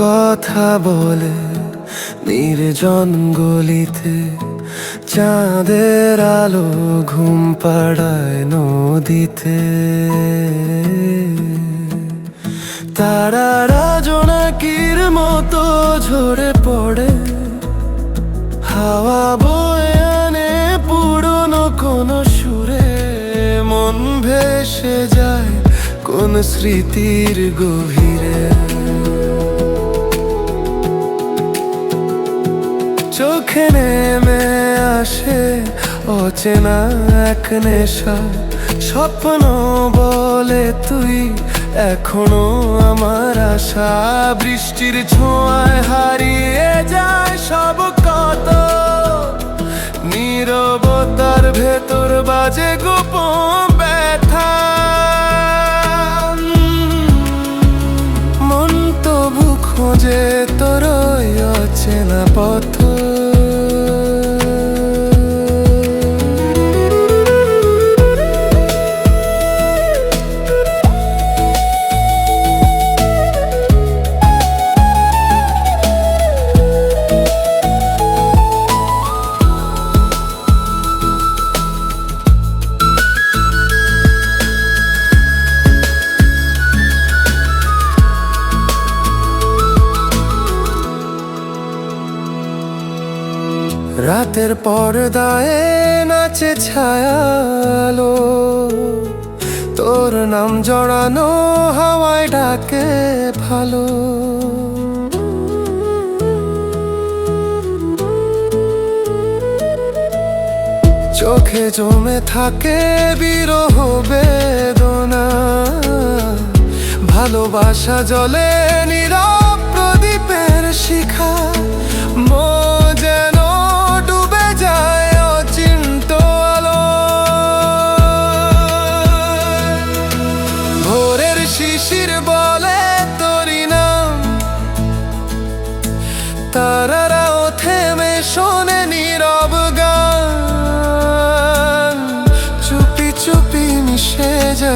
কথা বলে নির্জন গলিতে চাঁদের আলো ঘুম পাড়ায় নদীতে। তারারা জোনাকির মতো ঝরে পড়ে, হাওয়া বয়ে আনে পুরনো কোন সুরে। মন ভেসে যায় কোন স্মৃতির গভীরে। চোখে নেমে আসে অচেনা এক নেশা। স্বপ্ন বলে তুই এখনও আমার আশা। বৃষ্টির ছোঁয়ায় হারিয়ে যায় সব কত। নীরবতার ভেতর বাজে গোপন ব্যথা। মন তবু খোঁজে তোর অচেনা পথ। রাতের পর্দায় নাচে ছায়ালো। তোর নাম জড়ানো হাওয়ায় ডাকে ভালো। চোখে জমে থাকে বিরহ বেদনা। ভালোবাসা জলে নীরব প্রদীপের শিখা। মো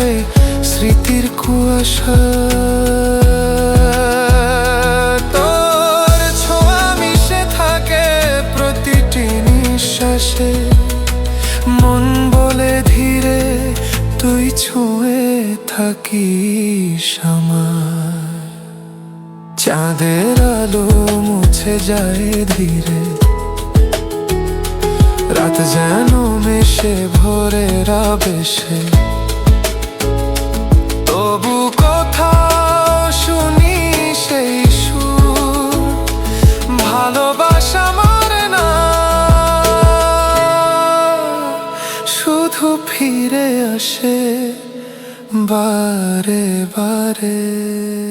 যায় স্মৃতির কুয়াশা। তোর ছোঁয়া মিশে থাকে প্রতিটি নিঃশ্বাসে। মন বলে ধীরে তুই ছুঁয়ে থাকিস আমার। চাঁদের আলো মুছে যায় ধীরে। রাত যেন মেশে ভোরের আবেশে। ফিরে আসে বারে বারে।